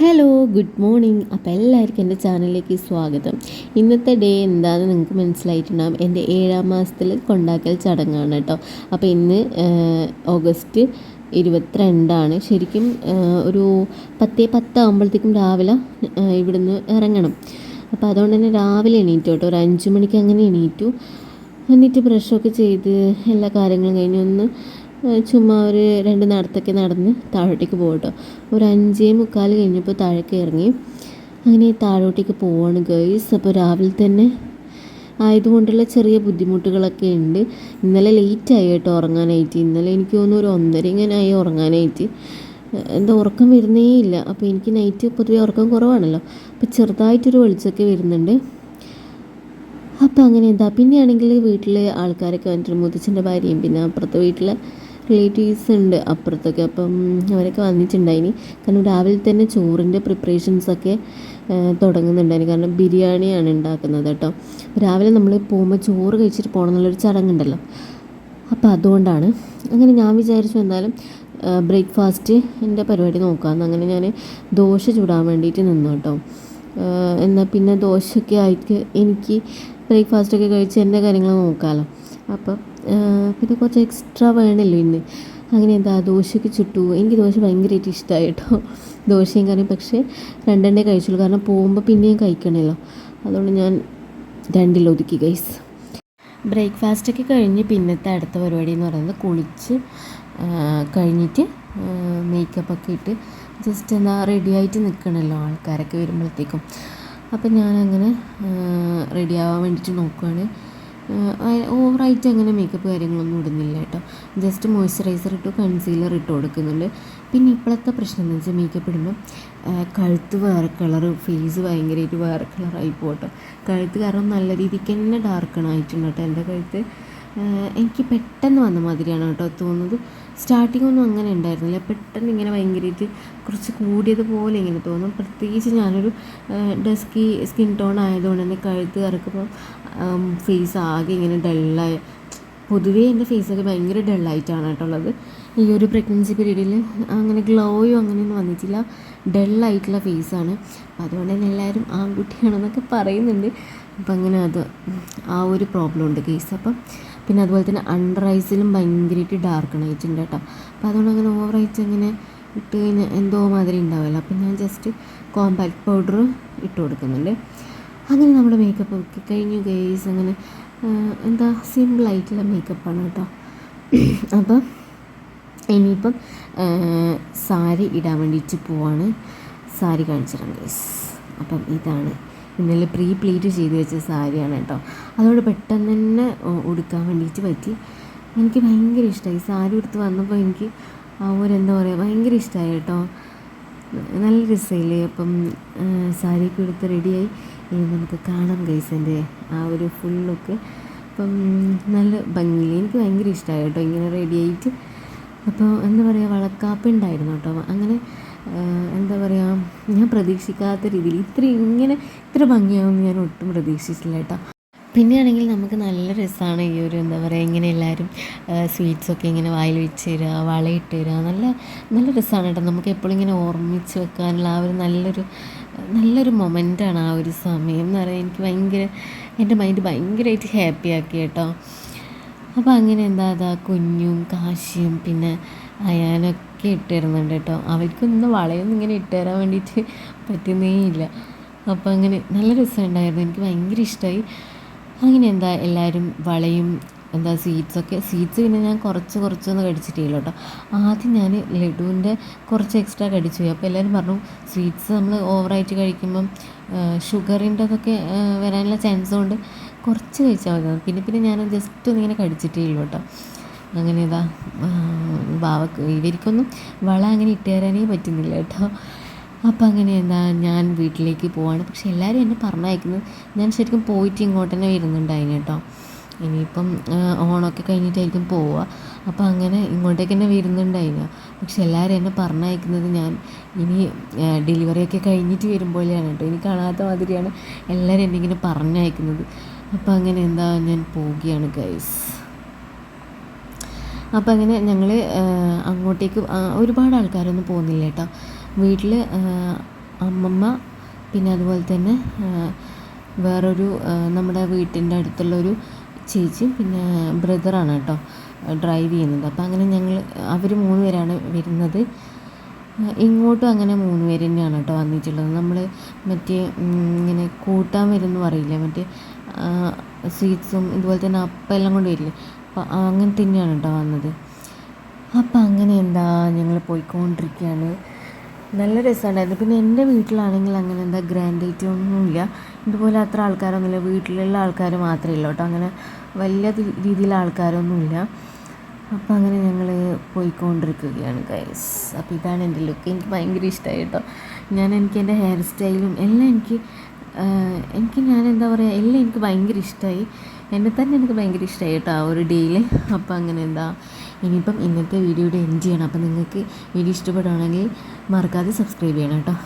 Hello good morning അപ്പോൾ എല്ലാവർക്കും എന്റെ ചാനലിലേക്ക് സ്വാഗതം. ഇന്നത്തെ ഡേ എന്താണെന്ന് നിങ്ങൾക്ക് മനസ്സിലായിട്ടുണ്ടാകും എന്റെ ഏഴാം മാസത്തിൽ കൊണ്ടാക്കൽ ചടങ്ങാണ് കേട്ടോ. അപ്പോൾ ഇന്ന് ഓഗസ്റ്റ് ഇരുപത്തിരണ്ടാണ്. ശരിക്കും ഒരു പത്തേ പത്താകുമ്പോഴത്തേക്കും രാവിലെ ഇവിടുന്ന് ഇറങ്ങണം. അപ്പോൾ അതുകൊണ്ട് തന്നെ രാവിലെ എണീറ്റു കേട്ടോ. ഒരു അഞ്ച് മണിക്ക് അങ്ങനെ എണീറ്റു. എന്നിട്ട് ബ്രഷൊക്കെ ചെയ്ത് എല്ലാ കാര്യങ്ങളും കഴിഞ്ഞ് ഒന്ന് ചുമ്മാ ഒരു രണ്ട് നടത്തൊക്കെ നടന്ന് താഴോട്ടേക്ക് പോകട്ടോ. ഒരു അഞ്ചേ മുക്കാൽ കഴിഞ്ഞപ്പോൾ താഴേക്ക് ഇറങ്ങി. അങ്ങനെ താഴോട്ടേക്ക് പോവാണ് ഗേൾസ് അപ്പോൾ രാവിലെ തന്നെ ആയതുകൊണ്ടുള്ള ചെറിയ ബുദ്ധിമുട്ടുകളൊക്കെ ഉണ്ട്. ഇന്നലെ ലേറ്റ് ആയി കേട്ടോ ഉറങ്ങാനായിട്ട്. ഇന്നലെ എനിക്ക് തോന്നുന്നു ഒരു ഒന്നര ഇങ്ങനെ ആയി ഉറങ്ങാനായിട്ട് എന്താ ഉറക്കം വരുന്നേ ഇല്ല. അപ്പോൾ എനിക്ക് നൈറ്റ് പൊതുവേ ഉറക്കം കുറവാണല്ലോ. അപ്പോൾ ചെറുതായിട്ടൊരു വെളിച്ചമൊക്കെ വരുന്നുണ്ട്. അപ്പോൾ അങ്ങനെ എന്താ പിന്നെയാണെങ്കിൽ വീട്ടിലെ ആൾക്കാരൊക്കെ വന്നിട്ടുണ്ട് മുത്തച്ഛന്റെ ഭാര്യയും പിന്നെ അപ്പുറത്തെ വീട്ടിലെ റിലേറ്റീവ്സ് ഉണ്ട് അപ്പുറത്തൊക്കെ. അപ്പം അവരൊക്കെ വന്നിട്ടുണ്ടായിനി. കാരണം രാവിലെ തന്നെ ചോറിന്റെ പ്രിപ്പറേഷൻസൊക്കെ തുടങ്ങുന്നുണ്ടായിരുന്നു കാരണം ബിരിയാണിയാണ് ഉണ്ടാക്കുന്നത് കേട്ടോ. രാവിലെ നമ്മൾ പോകുമ്പോൾ ചോറ് കഴിച്ചിട്ട് പോകണം എന്നുള്ളൊരു ചടങ്ങുണ്ടല്ലോ. അപ്പോൾ അതുകൊണ്ടാണ്. അങ്ങനെ ഞാൻ വിചാരിച്ചു എന്നാലും ബ്രേക്ക്ഫാസ്റ്റ് എന്റെ പരിപാടി നോക്കാമെന്ന്. അങ്ങനെ ഞാൻ ദോശ ചൂടാൻ വേണ്ടിയിട്ട് നിന്നു കേട്ടോ. എന്നാൽ പിന്നെ ദോശയൊക്കെ ആയിട്ട് എനിക്ക് ബ്രേക്ക്ഫാസ്റ്റൊക്കെ കഴിച്ച് എന്റെ കാര്യങ്ങൾ നോക്കാമല്ലോ. അപ്പം പിന്നെ കുറച്ച് എക്സ്ട്രാ വേണമല്ലോ ഇന്ന്. അങ്ങനെ എന്താ ദോശയ്ക്ക് ചുട്ടു. എനിക്ക് ദോശ ഭയങ്കരമായിട്ട് ഇഷ്ടമായി കേട്ടോ ദോശയും കറിയും. പക്ഷേ രണ്ടെണ്ണേ കഴിച്ചുള്ളൂ. കാരണം പോകുമ്പോൾ പിന്നെയും കഴിക്കണമല്ലോ അതുകൊണ്ട് ഞാൻ രണ്ടിലൊതുക്കി ഗൈസ് ബ്രേക്ക്ഫാസ്റ്റൊക്കെ കഴിഞ്ഞ് പിന്നത്തെ അടുത്ത പരിപാടി എന്ന് പറയുന്നത് കുളിച്ച് കഴിഞ്ഞിട്ട് മേക്കപ്പൊക്കെ ഇട്ട് ജസ്റ്റ് എന്താ റെഡി ആയിട്ട് നിൽക്കണമല്ലോ ആൾക്കാരൊക്കെ വരുമ്പോഴത്തേക്കും. അപ്പം ഞാനങ്ങനെ റെഡി ആവാൻ വേണ്ടിയിട്ട് നോക്കുകയാണ് ഓവറായിട്ട് അങ്ങനെ മേക്കപ്പ് കാര്യങ്ങളൊന്നും ഇടുന്നില്ല കേട്ടോ. ജസ്റ്റ് മോയ്സ്ചറൈസർ ഇട്ടു കൺസീലർ ഇട്ട് കൊടുക്കുന്നുണ്ട്. പിന്നെ ഇപ്പോഴത്തെ പ്രശ്നം എന്ന് വെച്ചാൽ മേക്കപ്പ് ഇടുമ്പോൾ കഴുത്ത് വേറെ കളറ് ഫേസ് ഭയങ്കരമായിട്ട് വേറെ കളറായി പോകട്ടോ. കഴുത്ത് കാരണം നല്ല രീതിക്ക് തന്നെ ഡാർക്കണായിട്ടുണ്ട് കേട്ടോ എന്റെ കഴുത്ത്. എനിക്ക് പെട്ടെന്ന് വന്ന മാതിരിയാണ് കേട്ടോ തോന്നുന്നത്. സ്റ്റാർട്ടിംഗ് ഒന്നും അങ്ങനെ ഉണ്ടായിരുന്നില്ല. പെട്ടെന്ന് ഇങ്ങനെ ഭയങ്കരമായിട്ട് കുറച്ച് കൂടിയതുപോലെ ഇങ്ങനെ തോന്നും. പ്രത്യേകിച്ച് ഞാനൊരു ഡസ്കി സ്കിൻ ടോൺ ആയതുകൊണ്ട് തന്നെ കഴുത്ത് കറക്കുമ്പോൾ ഫേസ് ആകെ ഇങ്ങനെ ഡള്ളായ പൊതുവേ എന്റെ ഫേസൊക്കെ ഭയങ്കര ഡള്ളായിട്ടാണ് കേട്ടോ ഉള്ളത്. ഈ ഒരു പ്രഗ്നൻസി പീരീഡിൽ അങ്ങനെ ഗ്ലോയോ അങ്ങനെയൊന്നും വന്നിട്ടില്ല. ഡള്ളായിട്ടുള്ള ഫേസാണ് അപ്പം അതുകൊണ്ട് തന്നെ എല്ലാവരും ആൺകുട്ടിയാണെന്നൊക്കെ പറയുന്നുണ്ട്. അപ്പം അങ്ങനെ അത് ആ ഒരു പ്രോബ്ലം ഉണ്ട് കേസ് അപ്പം പിന്നെ അതുപോലെ തന്നെ അണ്ടർ ഐസിലും ഭയങ്കരമായിട്ട് ഡാർക്ക് ആയിട്ടുണ്ട് കേട്ടോ. അപ്പോൾ അതുകൊണ്ട് അങ്ങനെ ഓവർ ഓവറായിട്ട് അങ്ങനെ ഇട്ട് കഴിഞ്ഞാൽ എന്തോ മാതിരി ഉണ്ടാവില്ല അപ്പം ഞാൻ ജസ്റ്റ് കോമ്പാക്ട് പൗഡർ ഇട്ട് കൊടുക്കുന്നുണ്ട്. അങ്ങനെ നമ്മുടെ മേക്കപ്പ് ഒക്കെ കഴിഞ്ഞു ഗേസ് അങ്ങനെ എന്താ സിമ്പിളായിട്ടുള്ള മേക്കപ്പാണ് കേട്ടോ. അപ്പം ഇനിയിപ്പം സാരി ഇടാൻ വേണ്ടിയിട്ട് പോവാണ്. സാരി കാണിച്ചിടാം ഗേസ് അപ്പം ഇതാണ് ഇന്നലെ പ്രീ പ്ലീറ്റ് ചെയ്ത് വെച്ച സാരിയാണ് കേട്ടോ. അതോട് പെട്ടെന്ന് തന്നെ ഉടുക്കാൻ വേണ്ടിയിട്ട് പറ്റി. എനിക്ക് ഭയങ്കര ഇഷ്ടമായി സാരി ഉടുത്ത് വന്നപ്പോൾ എനിക്ക് ആ ഒരു എന്താ പറയുക ഭയങ്കര ഇഷ്ടമായി കേട്ടോ. നല്ല രസമില്ലേ അപ്പം സാരിയൊക്കെ എടുത്ത് റെഡിയായി ഇനി നമുക്ക് കാണാം ഗൈസിന്റെ ആ ഒരു ഫുൾ ലുക്ക് അപ്പം നല്ല ഭംഗിയിൽ എനിക്ക് ഭയങ്കര ഇഷ്ടമായി കേട്ടോ. ഇങ്ങനെ റെഡിയായിട്ട് അപ്പോൾ എന്താ പറയുക വളക്കാപ്പ് ഉണ്ടായിരുന്നു കേട്ടോ. അങ്ങനെ എന്താ പറയുക ഞാൻ പ്രതീക്ഷിക്കാത്ത രീതിയിൽ ഇത്ര ഇങ്ങനെ ഇത്ര ഭംഗിയാവുമെന്ന് ഞാൻ ഒട്ടും പ്രതീക്ഷിച്ചില്ല കേട്ടോ. പിന്നെയാണെങ്കിൽ നമുക്ക് നല്ല രസമാണ് ഈ ഒരു എന്താ പറയുക ഇങ്ങനെ എല്ലാവരും സ്വീറ്റ്സൊക്കെ ഇങ്ങനെ വായിൽ വെച്ച് തരിക വളയിട്ട് തരിക നല്ല നല്ല രസമാണ് കേട്ടോ. നമുക്ക് എപ്പോഴും ഇങ്ങനെ ഓർമ്മിച്ച് വെക്കാനുള്ള ആ ഒരു നല്ലൊരു നല്ലൊരു മൊമെന്റാണ് ആ ഒരു സമയം എന്ന് പറയുന്നത് എനിക്ക് ഭയങ്കര എന്റെ മൈൻഡ് ഭയങ്കരമായിട്ട് ഹാപ്പി ആക്കി കേട്ടോ. അപ്പോൾ അങ്ങനെ എന്താ അതാ കുഞ്ഞും കാശിയും പിന്നെ അയാനൊക്കെ ഇട്ട് തരുന്നുണ്ട് കേട്ടോ. അവർക്കൊന്നും വളയൊന്നും ഇങ്ങനെ ഇട്ട് തരാൻ വേണ്ടിയിട്ട് പറ്റുന്നേ ഇല്ല. അപ്പോൾ അങ്ങനെ നല്ല രസമുണ്ടായിരുന്നു. എനിക്ക് ഭയങ്കര ഇഷ്ടമായി അങ്ങനെ എന്താ എല്ലാവരും വളയും എന്താ സ്വീറ്റ്സൊക്കെ സ്വീറ്റ്സ് പിന്നെ ഞാൻ കുറച്ച് കുറച്ചൊന്നും കടിച്ചിട്ടില്ല കേട്ടോ. ആദ്യം ഞാൻ ലഡുവിന്റെ കുറച്ച് എക്സ്ട്രാ കടിച്ചു. പോയി അപ്പോൾ എല്ലാവരും പറഞ്ഞു സ്വീറ്റ്സ് നമ്മൾ ഓവറായിട്ട് കഴിക്കുമ്പം ഷുഗറിന്റെതൊക്കെ വരാനുള്ള ചാൻസ് കൊണ്ട് കുറച്ച് കഴിച്ചാൽ മതി. പിന്നെ പിന്നെ ഞാൻ ജസ്റ്റ് ഒന്നിങ്ങനെ കടിച്ചിട്ടേ ഉള്ളൂ കേട്ടോ. അങ്ങനെ ഇതാ ബാവ ഇവർക്കൊന്നും വള അങ്ങനെ ഇട്ട് തരാനേ പറ്റുന്നില്ല കേട്ടോ. അപ്പം അങ്ങനെ എന്താ ഞാൻ വീട്ടിലേക്ക് പോവാണ്. പക്ഷെ എല്ലാവരും എന്നെ പറഞ്ഞയക്കുന്നത് ഞാൻ ശരിക്കും പോയിട്ട് ഇങ്ങോട്ട് തന്നെ വരുന്നുണ്ടായിന് കേട്ടോ. ഇനിയിപ്പം ഓണമൊക്കെ കഴിഞ്ഞിട്ടായിരിക്കും പോവുക. അപ്പം അങ്ങനെ ഇങ്ങോട്ടേക്ക് തന്നെ വരുന്നുണ്ടായിന്. പക്ഷെ എല്ലാവരും എന്നെ പറഞ്ഞയക്കുന്നത് ഞാൻ ഇനി ഡെലിവറിയൊക്കെ കഴിഞ്ഞിട്ട് വരുമ്പോഴാണ് കേട്ടോ. ഇനി കാണാത്ത മാതിരിയാണ് എല്ലാവരും എന്നെ ഇങ്ങനെ പറഞ്ഞയക്കുന്നത്. അപ്പം അങ്ങനെ എന്താ ഞാൻ പോവുകയാണ് ഗൈസ്. അപ്പോൾ അങ്ങനെ ഞങ്ങൾ അങ്ങോട്ടേക്ക് ഒരുപാട് ആൾക്കാരൊന്നും പോകുന്നില്ല കേട്ടോ. വീട്ടിൽ അമ്മമ്മ പിന്നെ അതുപോലെ തന്നെ വേറൊരു നമ്മുടെ വീട്ടിന്റെ അടുത്തുള്ളൊരു ചേച്ചി പിന്നെ ബ്രദറാണ് കേട്ടോ ഡ്രൈവ് ചെയ്യുന്നത്. അപ്പോൾ അങ്ങനെ ഞങ്ങൾ അവർ മൂന്ന് പേരാണ് വരുന്നത്. ഇങ്ങോട്ടും അങ്ങനെ മൂന്ന് പേര് തന്നെയാണ് കേട്ടോ വന്നിട്ടുള്ളത്. നമ്മൾ മറ്റേ ഇങ്ങനെ കൂട്ടാൻ വരുമെന്ന് പറയില്ല? മറ്റേ സ്വീറ്റ്സും ഇതുപോലെ തന്നെ അപ്പം എല്ലാം കൊണ്ട് വരില്ലേ? അപ്പോൾ അങ്ങനെ തന്നെയാണ് കേട്ടോ വന്നത്. അപ്പം അങ്ങനെ എന്താ ഞങ്ങൾ പോയിക്കൊണ്ടിരിക്കുകയാണ് നല്ല രസമുണ്ടായിരുന്നു പിന്നെ എന്റെ വീട്ടിലാണെങ്കിൽ അങ്ങനെ എന്താ ഗ്രാൻഡ് ഐറ്റം ഒന്നുമില്ല. ഇതുപോലെ അത്ര ആൾക്കാരൊന്നുമില്ല. വീട്ടിലുള്ള ആൾക്കാർ മാത്രമേ ഉള്ളൂ കേട്ടോ അങ്ങനെ വലിയ രീതിയിലുള്ള ആൾക്കാരൊന്നുമില്ല. അപ്പോൾ അങ്ങനെ ഞങ്ങൾ പോയിക്കൊണ്ടിരിക്കുകയാണ് ഗൈസ് അപ്പോൾ ഇതാണ് എന്റെ ലുക്ക് എനിക്ക് ഭയങ്കര ഇഷ്ടമായി കേട്ടോ ഞാൻ എനിക്ക് എന്റെ ഹെയർ സ്റ്റൈലും എല്ലാം എനിക്ക് എനിക്ക് ഞാൻ എന്താ പറയുക എല്ലാം എനിക്ക് ഭയങ്കര ഇഷ്ടമായി എന്നെ തന്നെ എനിക്ക് ഭയങ്കര ഇഷ്ടമായി കേട്ടോ ആ ഒരു ഡേയിൽ അപ്പോൾ അങ്ങനെ എന്താ ഇനിയിപ്പം ഇന്നത്തെ വീഡിയോയുടെ എൻഡ് ചെയ്യണം. അപ്പോൾ നിങ്ങൾക്ക് വീഡിയോ ഇഷ്ടപ്പെടുകയാണെങ്കിൽ മറക്കാതെ സബ്സ്ക്രൈബ് ചെയ്യണം കേട്ടോ.